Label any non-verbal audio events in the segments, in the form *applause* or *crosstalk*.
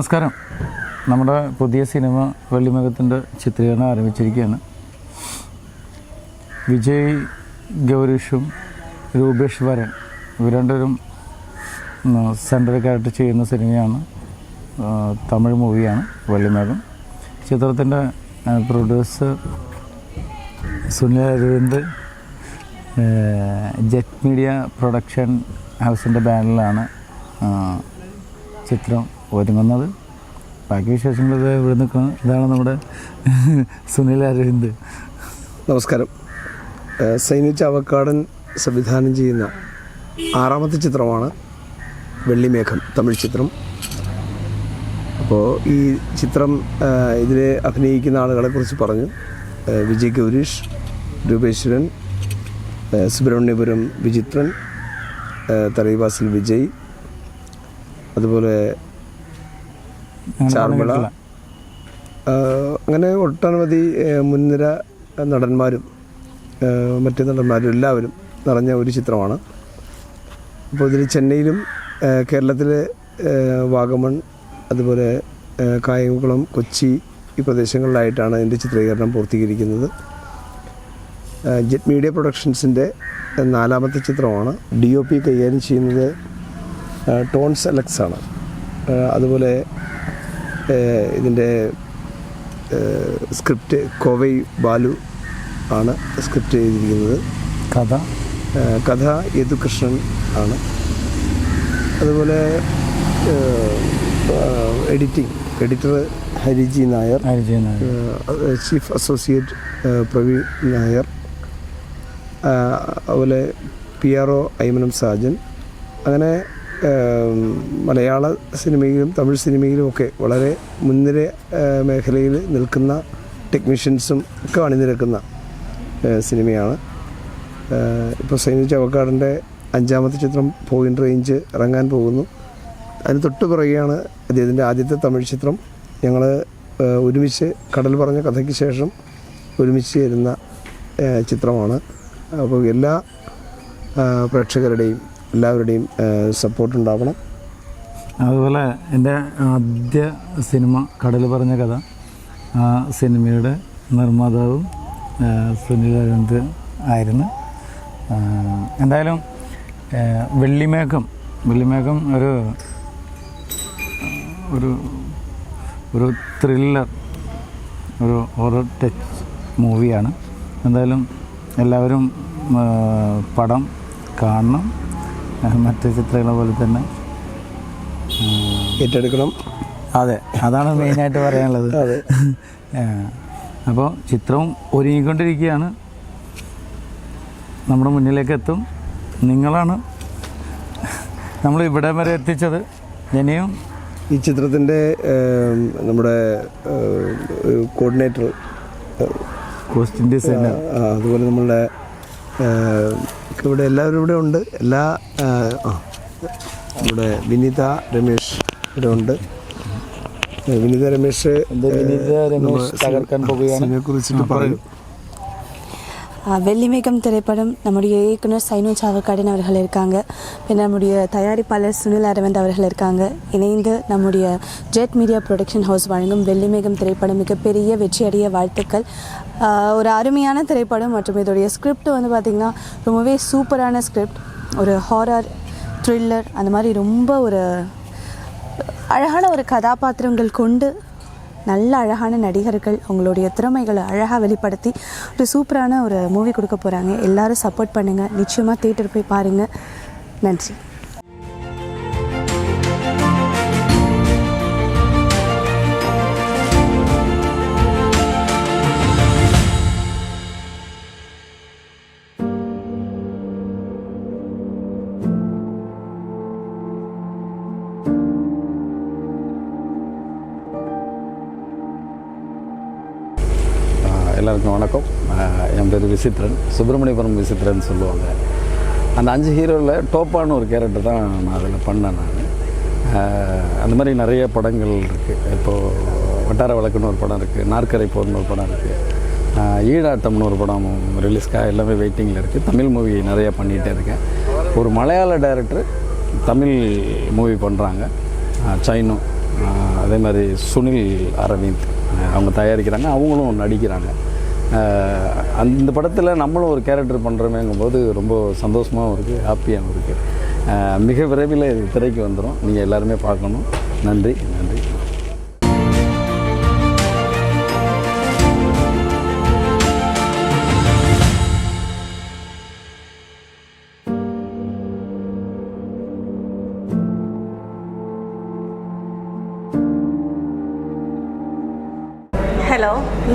നമസ്കാരം. നമ്മുടെ പുതിയ സിനിമ വെള്ളിമകത്തിന്റെ ചിത്രീകരണം ആരംഭിച്ചിരിക്കുകയാണ്. വിജയ് ഗൗരീഷും രൂപേഷ് വരൻ ഇവർ രണ്ടുപേരും സെൻട്രൽ ക്യാരക്ടർ ചെയ്യുന്ന സിനിമയാണ് തമിഴ് മൂവിയാണ് വെള്ളിമേഘം. ചിത്രത്തിന്റെ producer Sunil Aravind jet media production ഹൗസിന്റെ ബാനറിലാണ് ചിത്രം ഒരുങ്ങുന്നത്. ബാക്കി വിശേഷങ്ങൾ ഇത് ഇവിടെ നിൽക്കുന്ന ഇതാണ് നമ്മുടെ *laughs* സുനിൽ അരവിന്ദ്. നമസ്കാരം. സൈനിക സൈനു ചാവക്കാടൻ സംവിധാനം ചെയ്യുന്ന ആറാമത്തെ ചിത്രമാണ് വെള്ളിമേഘം തമിഴ് ചിത്രം. അപ്പോൾ ഈ ചിത്രം ഇതിൽ അഭിനയിക്കുന്ന ആളുകളെക്കുറിച്ച് പറഞ്ഞു. വിജയ് ഗൗരീഷ് രൂപേശ്വരൻ സുബ്രഹ്മണ്യപുരം വിചിത്രൻ ഏഹ് തറൈവാസിൽ വിജയ് അതുപോലെ ചാർമിള. അങ്ങനെ ഒട്ടനവധി മുൻനിര നടന്മാരും മറ്റു നടന്മാരും എല്ലാവരും നിറഞ്ഞ ഒരു ചിത്രമാണ്. അപ്പോൾ ഇതിൽ ചെന്നൈയിലും കേരളത്തിലെ വാഗമൺ അതുപോലെ കായംകുളം കൊച്ചി ഈ പ്രദേശങ്ങളിലായിട്ടാണ് ഇതിന്റെ ചിത്രീകരണം പൂർത്തീകരിക്കുന്നത്. ജെറ്റ് മീഡിയ പ്രൊഡക്ഷൻസിന്റെ നാലാമത്തെ ചിത്രമാണ്. ഡി ഒ പി കൈകാര്യം ചെയ്യുന്നത് ടോൺസ് അലക്സ് ആണ് അതുപോലെ ഇതിന്റെ സ്ക്രിപ്റ്റ് കോവൈ ബാലു ആണ് സ്ക്രിപ്റ്റ് ചെയ്തിരിക്കുന്നത് കഥ? കഥ യദുകൃഷ്ണൻ ആണ്. അതുപോലെ editing editor Hariji Nair Hariji Nair. Chief associate Praveen Nair അതുപോലെ P R O Aymanam Sajan. അങ്ങനെ മലയാള സിനിമയിലും തമിഴ് സിനിമയിലും ഒക്കെ വളരെ മുൻനിര മേഖലയിൽ നിൽക്കുന്ന ടെക്നീഷ്യൻസും ഒക്കെ അണിനിരക്കുന്ന സിനിമയാണ്. ഇപ്പോൾ സൈനി ചവക്കാടിന്റെ അഞ്ചാമത്തെ ചിത്രം പോയിന്റ് റേഞ്ച് ഇറങ്ങാൻ പോകുന്നു. അതിന് തൊട്ട് പുറകെയാണ് അദ്ദേഹത്തിന്റെ ആദ്യത്തെ തമിഴ് ചിത്രം. ഞങ്ങൾ ഒരുമിച്ച് കടൽ പറഞ്ഞ കഥയ്ക്ക് ശേഷം ഒരുമിച്ച് ചേരുന്ന ചിത്രമാണ്. അപ്പോൾ എല്ലാ പ്രേക്ഷകരുടെയും എല്ലാവരുടെയും സപ്പോർട്ട് ഉണ്ടാവണം. അതുപോലെ എന്റെ ആദ്യ സിനിമ കടൽ പറഞ്ഞ കഥ ആ സിനിമയുടെ നിർമ്മാതാവും സുനിൽ അരവിന്ദ് ആയിരുന്നു. എന്തായാലും വെള്ളിമേഘം വെള്ളിമേഘം ഒരു ഒരു ഒരു ത്രില്ലർ ഒരു ഹൊറർ ടച്ച് മൂവിയാണ് എന്തായാലും എല്ലാവരും പടം കാണണം. *laughs* മറ്റ് ചിത്രങ്ങളെ പോലെ തന്നെ. ഏറ്റെടുക്കണം. അതെ അതാണ് മെയിനായിട്ട് പറയാനുള്ളത്. *laughs* അതെ. *laughs* അപ്പോൾ ചിത്രം ഒരുങ്ങിക്കൊണ്ടിരിക്കുകയാണ്. നമ്മുടെ മുന്നിലേക്ക് എത്തും നിങ്ങളാണ് നമ്മൾ ഇവിടെ വരെ എത്തിച്ചത്. ഇനിയും ഈ ചിത്രത്തിന്റെ നമ്മുടെ കോർഡിനേറ്റർ കോസ്റ്റ്യൂം ഡിസൈനർ അതുപോലെ നമ്മളുടെ ഇവിടെ എല്ലാവരും ഇവിടെ ഉണ്ട്. എല്ലാ ഇവിടെ വിനിത രമേശ് ഇവിടെ ഉണ്ട്. വിനിത രമേഷ് രമേശ് വിനിത രമേശ് തകർക്കാൻ പോവുകയാണ്. കുറിച്ചിട്ട് പറയും. வெள்ளிமேகம் திரைப்படம் நம்முடைய இயக்குனர் சைனோ சாவக்காடன் அவர்கள் இருக்காங்க. பின்னர் நம்முடைய தயாரிப்பாளர் சுனில் அரவிந்த் அவர்கள் இருக்காங்க. இணைந்து நம்முடைய ஜெட் மீடியா ப்ரொடக்ஷன் ஹவுஸ் வழங்கும் வெள்ளிமேகம் திரைப்படம் மிகப்பெரிய வெற்றியடைய வாழ்த்துக்கள். ஒரு அருமையான திரைப்படம் மற்றும் இதோடைய ஸ்கிரிப்ட் வந்து பார்த்திங்கன்னா ரொம்பவே சூப்பரான ஸ்கிரிப்ட் ஒரு ஹாரர் த்ரில்லர் அந்த மாதிரி ரொம்ப ஒரு அழகான ஒரு கதாபாத்திரங்கள் கொண்டு நல்ல அழகான நடிகர்கள் அவங்களுடைய திறமைகளை அழகாக வெளிப்படுத்தி ஒரு சூப்பரான ஒரு மூவி கொடுக்க போகிறாங்க எல்லோரும் சப்போர்ட் பண்ணுங்கள் நிச்சயமாக தேட்டர் போய் பாருங்கள் நன்றி. பேர் விசித்திரன் சுப்பிரமணியபுரம் விசித்திரன் சொல்லுவாங்க. அந்த அஞ்சு ஹீரோவில் டோப்பான ஒரு கேரக்டர் தான் நான் அதில் பண்ணேன் நான். அந்த மாதிரி நிறைய படங்கள் இருக்குது இப்போது வட்டார வழக்குன்னு ஒரு படம் இருக்குது நாற்கரை போர்னு ஒரு படம் இருக்குது ஈடாட்டம்னு ஒரு படம் ரிலீஸ்க்காக எல்லாமே வெயிட்டிங்கில் இருக்குது தமிழ் மூவி நிறைய பண்ணிகிட்டே இருக்கேன். ஒரு மலையாள டைரக்டர் தமிழ் மூவி பண்ணுறாங்க சைனு. அதே மாதிரி சுனில் அரவிந்த். அவங்க தயாரிக்கிறாங்க அவங்களும் நடிக்கிறாங்க. அந்த படத்தில் நம்மளும் ஒரு கேரக்டர் பண்ணுறோமேங்கும்போது ரொம்ப சந்தோஷமாகவும் இருக்குது ஹாப்பியாகவும் இருக்குது மிக விரைவில் இது திரைக்கு வந்துடும் நீங்கள் எல்லாருமே பார்க்கணும். நன்றி நன்றி.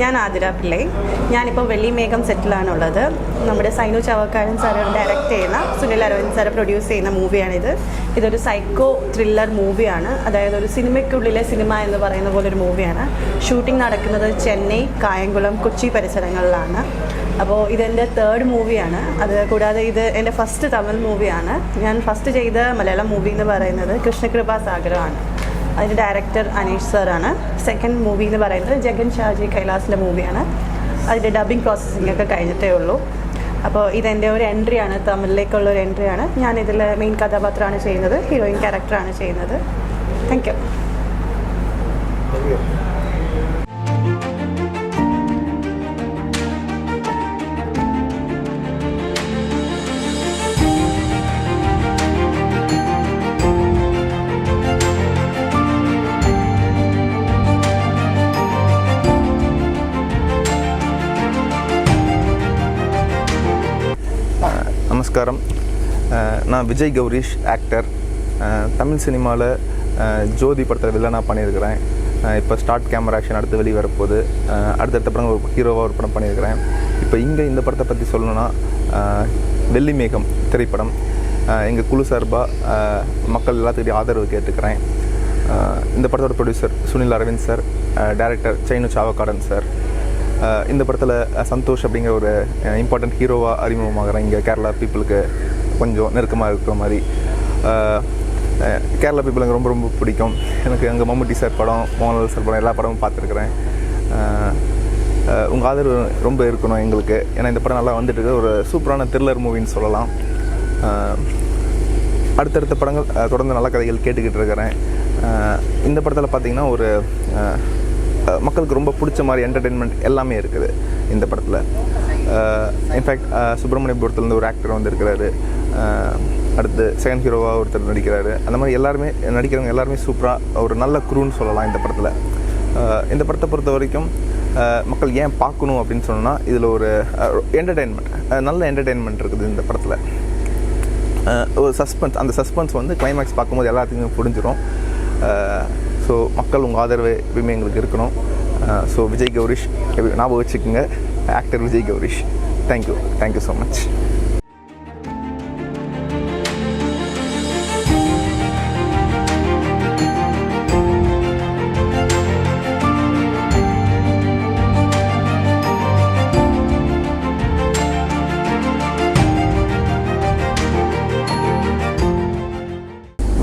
ഞാൻ ആതിര പിള്ളെ. ഞാനിപ്പോൾ വെള്ളി മേഘം സെറ്റിലാണുള്ളത്. നമ്മുടെ സൈനു ചവക്കാരൻ സാറ് ഡയറക്റ്റ് ചെയ്യുന്ന സുനിൽ അരവിന്ദ് സാറ് പ്രൊഡ്യൂസ് ചെയ്യുന്ന മൂവിയാണിത് ഇതൊരു സൈക്കോ ത്രില്ലർ മൂവിയാണ് അതായത് ഒരു സിനിമയ്ക്കുള്ളിലെ സിനിമ എന്ന് പറയുന്ന പോലെ ഒരു മൂവിയാണ് ഷൂട്ടിംഗ് നടക്കുന്നത് ചെന്നൈ കായംകുളം കൊച്ചി പരിസരങ്ങളിലാണ്. അപ്പോൾ ഇതെന്റെ തേർഡ് മൂവിയാണ് അത് കൂടാതെ ഇത് എന്റെ ഫസ്റ്റ് തമിഴ് മൂവിയാണ് ഞാൻ ഫസ്റ്റ് ചെയ്ത മലയാളം മൂവി എന്ന് പറയുന്നത് കൃഷ്ണകൃപാ സാഗരമാണ് അതിന്റെ ഡയറക്ടർ അനീഷ് സാറാണ് സെക്കൻഡ് മൂവി എന്ന് പറയുന്നത് ജഗൻ ഷാജി കൈലാസിന്റെ മൂവിയാണ് അതിന്റെ ഡബിങ് പ്രോസസ്സിംഗ് ഒക്കെ കഴിഞ്ഞിട്ടേ ഉള്ളൂ. അപ്പോൾ ഇതെന്റെ ഒരു എൻട്രിയാണ് തമിഴിലേക്കുള്ള ഒരു എൻട്രിയാണ് ഞാൻ ഇതിൽ മെയിൻ കഥാപാത്രമാണ് ചെയ്യുന്നത്. ഹീറോയിൻ ക്യാരക്ടറാണ് ചെയ്യുന്നത്. താങ്ക് യു நமஸ்காரம். நான் விஜய் கௌரிஷ் ஆக்டர் தமிழ் சினிமாவில் ஜோதி படத்தில் வில்லனாக பண்ணியிருக்கிறேன். இப்போ ஸ்டார்ட் கேமரா ஆக்ஷன் அடுத்து வெளியே வரப்போகுது. அடுத்தடுத்த படம் ஒரு ஹீரோவாக ஒரு படம் பண்ணியிருக்கிறேன். இப்போ இங்கே இந்த படத்தை பற்றி சொல்லணும்னா வெள்ளிமேகம் வெள்ளி மேகம் திரைப்படம் எங்கள் குழு சார்பாக மக்கள் எல்லாத்துக்கிட்டையும் ஆதரவு கேட்டுக்கிறேன். இந்த படத்தோட producer Sunil Aravind sir director Shainu Chavakkadan sir. இந்த படத்தில் சந்தோஷ் அப்படிங்கிற ஒரு இம்பார்ட்டன்ட் ஹீரோவாக அறிமுகமாகிறேன். இங்கே கேரளா பீப்புளுக்கு கொஞ்சம் நெருக்கமாக இருக்கிற மாதிரி. கேரளா பீப்புள் எனக்கு ரொம்ப ரொம்ப பிடிக்கும். எனக்கு எங்கள் மம்முட்டி சார் படம் மோகன்லால் சார் படம் எல்லா படமும் பார்த்துருக்குறேன். உங்கள் ஆதரவு ரொம்ப இருக்கணும் எங்களுக்கு. ஏன்னா இந்த படம் நல்லா வந்துட்டு இருக்கு. ஒரு சூப்பரான த்ரில்லர் மூவின்னு சொல்லலாம். அடுத்தடுத்த படங்கள் தொடர்ந்து நல்ல கதைகள் கேட்டுக்கிட்டு இருக்கிறேன். இந்த படத்தில் பார்த்திங்கன்னா ஒரு மக்களுக்கு ரொம்ப பிடிச்ச மாதிரி என்டர்டெயின்மெண்ட் எல்லாமே இருக்குது இந்த படத்தில். இன்ஃபேக்ட் சுப்பிரமணியபுரத்துலேருந்து ஒரு ஆக்டர் வந்திருக்கிறாரு. அடுத்து செகண்ட் ஹீரோவாக ஒருத்தர் நடிக்கிறாரு. அந்த மாதிரி எல்லாருமே நடிக்கிறவங்க எல்லாருமே சூப்பராக ஒரு நல்ல குரூன்னு சொல்லலாம் இந்த படத்தில். இந்த படத்தை பொறுத்த வரைக்கும் மக்கள் ஏன் பார்க்கணும் அப்படின்னு சொன்னால் இதில் ஒரு என்டர்டெயின்மெண்ட் நல்ல என்டர்டெயின்மெண்ட் இருக்குது இந்த படத்தில். ஒரு சஸ்பென்ஸ் அந்த சஸ்பென்ஸ் வந்து கிளைமேக்ஸ் பார்க்கும்போது எல்லாத்துக்குமே புரிஞ்சிடும் ஸோ மக்கள் உங்கள் ஆதரவு எப்பயுமே எங்களுக்கு இருக்கணும். Uh, ஸோ விஜய் கௌரிஷ் ஞாபகம் வச்சுக்கோங்க. Actor Vijay Gourish. Thank you thank you so much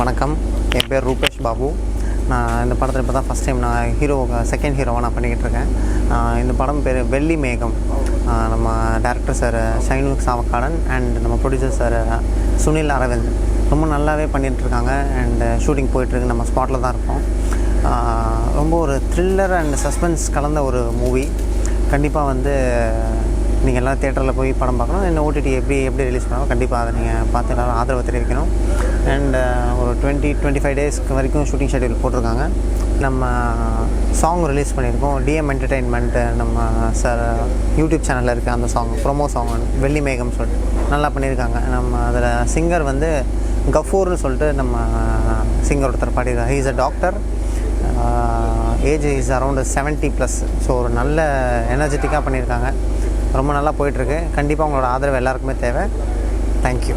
வணக்கம். என் பேர் ரூபேஷ் பாபு. நான் இந்த படத்தில் இப்போ தான் ஃபஸ்ட் டைம் நான் ஹீரோ செகண்ட் ஹீரோவாக நான் பண்ணிக்கிட்டு இருக்கேன் இந்த படம் பேர் வெள்ளி மேகம். நம்ம director sir Shainu Chavakkadan and நம்ம ப்ரொடியூசர் சார் சுனில் அரவிந்த். ரொம்ப நல்லாவே பண்ணிகிட்ருக்காங்க அண்டு ஷூட்டிங் போயிட்டுருக்கு. நம்ம ஸ்பாட்டில் தான் இருக்கோம். ரொம்ப ஒரு த்ரில்லர் அண்ட் சஸ்பென்ஸ் கலந்த ஒரு மூவி கண்டிப்பாக வந்து நீங்கள் எல்லாம் தேட்டரில் போய் படம் பார்க்கணும். என்ன ஓடிடி எப்படி எப்படி ரிலீஸ் பண்ணாலும் கண்டிப்பாக அதை நீங்கள் பார்த்து எல்லாரும் ஆதரவு தெரிவிக்கணும். அண்ட் uh, ஒரு டுவெண்ட்டி டுவெண்ட்டி ஃபைவ் டேஸ்க்கு வரைக்கும் ஷூட்டிங் ஷெட்யூல் போட்டிருக்காங்க. நம்ம uh, சாங் ரிலீஸ் பண்ணியிருக்கோம். டிஎம் என்டர்டெயின்மெண்ட்டு uh, நம்ம சார் யூடியூப் சேனலில் இருக்க அந்த சாங் ப்ரொமோ சாங் வெள்ளி மேகம் சொல்லிட்டு நல்லா பண்ணியிருக்காங்க. நம்ம அதில் சிங்கர் வந்து கஃபூர்னு சொல்லிட்டு நம்ம சிங்கர் ஒருத்தர் பாடியிருக்காங்க he's a doctor age is around seventy plus so ஒரு நல்ல எனர்ஜெட்டிக்காக பண்ணியிருக்காங்க. ரொம்ப நல்லா போயிட்டுருக்கு. கண்டிப்பாக உங்களோட ஆதரவு எல்லாருக்குமே தேவை. தேங்க்யூ